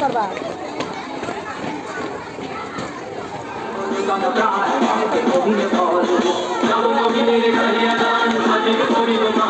করবা নবীনের ঘরে দান সাজিদ করিব মা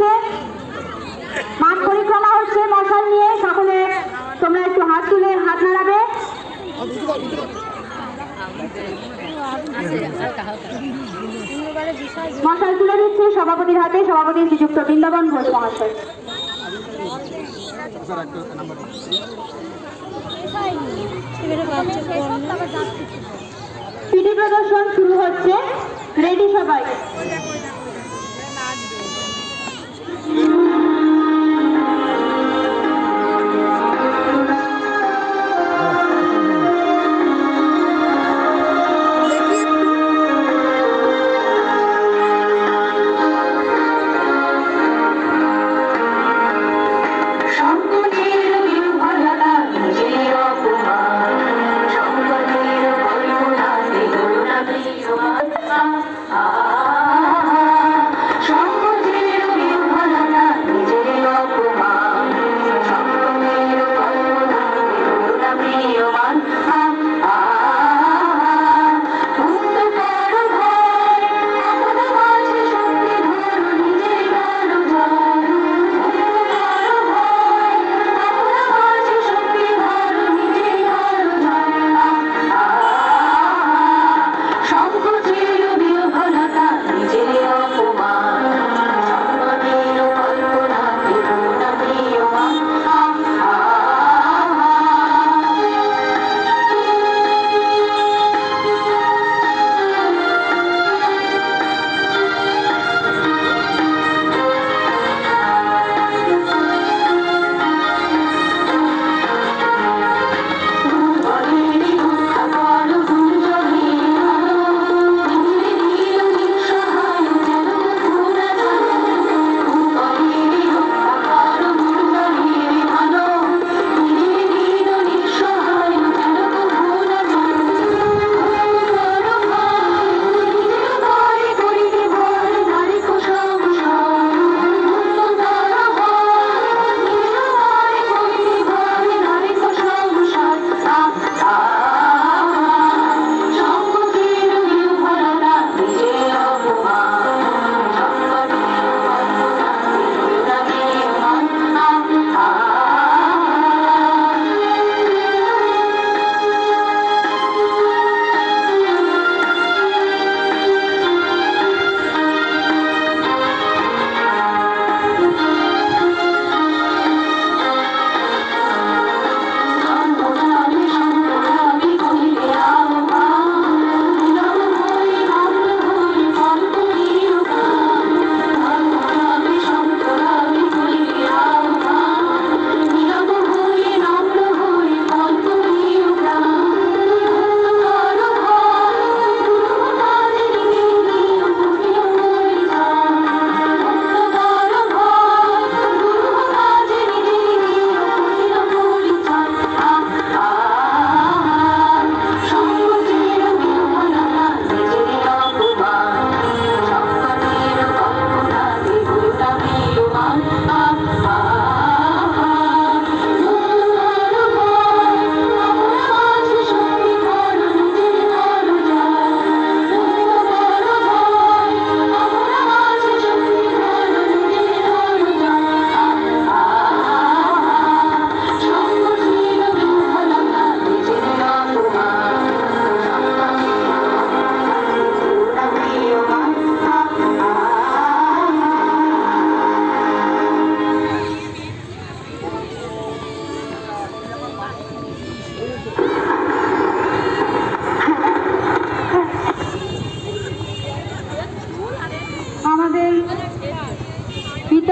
হচ্ছে। মাঠ পরিক্রমা হচ্ছে মশাল নিয়ে। সকলে তোমরা একটু হাত তুলে হাত নাড়াবে। মশাল তুলে দিচ্ছে সভাপতির হাতে। সভাপতি শ্রীযুক্ত বৃন্দাবন ঘোষ মহাশয়। প্রদর্শন শুরু হচ্ছে। রেডি সবাই?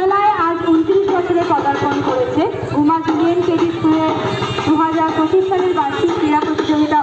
বিদ্যালয়ে আজ উনত্রিশ বছরে পদার্পণ করেছে। উমা জুনিয়ন কেজি স্কুলের দু হাজার পঁচিশ সালের বার্ষিক ক্রীড়া প্রতিযোগিতা